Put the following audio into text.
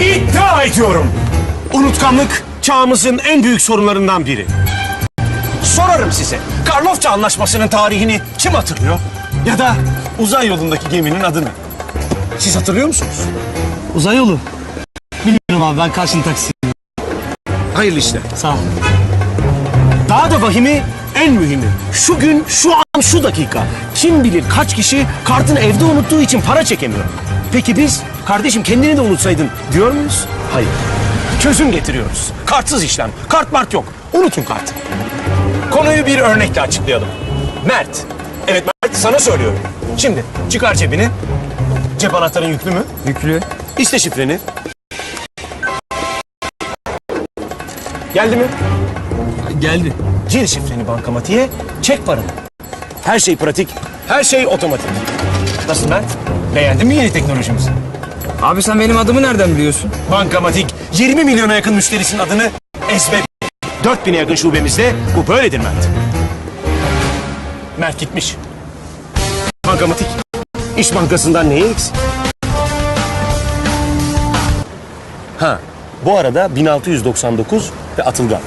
İddia ediyorum. Unutkanlık çağımızın en büyük sorunlarından biri. Sorarım size. Karlofça Anlaşması'nın tarihini kim hatırlıyor? Ya da uzay yolundaki geminin adını. Siz hatırlıyor musunuz? Uzay yolu. Bilmiyorum abi ben karşın taksi. Hayırlı işler. Sağ ol. Daha da vahimi, en mühimi. Şu gün, şu an, şu dakika. Kim bilir kaç kişi kartını evde unuttuğu için para çekemiyor. Peki biz, kardeşim kendini de unutsaydın diyor muyuz? Hayır. Çözüm getiriyoruz. Kartsız işlem. Kart mart yok. Unutun kartı. Konuyu bir örnekle açıklayalım. Mert. Evet Mert sana söylüyorum. Şimdi çıkar cebini. Cep anahtarın yüklü mü? Yüklü. İste şifreni. Geldi mi? Geldi. Gir şifreni bankamatiğe, çek paranı. Her şey pratik, her şey otomatik. Nasıl Mert? Beğendin mi yeni teknolojimizi? Abi sen benim adımı nereden biliyorsun? Bankamatik 20 milyona yakın müşterisinin adını ezber. 4000'e yakın şubemizde bu böyledir Mert. Mert gitmiş. Bankamatik. İş Bankası'ndan neye eksik? Ha, bu arada 1699 ve Atılgan.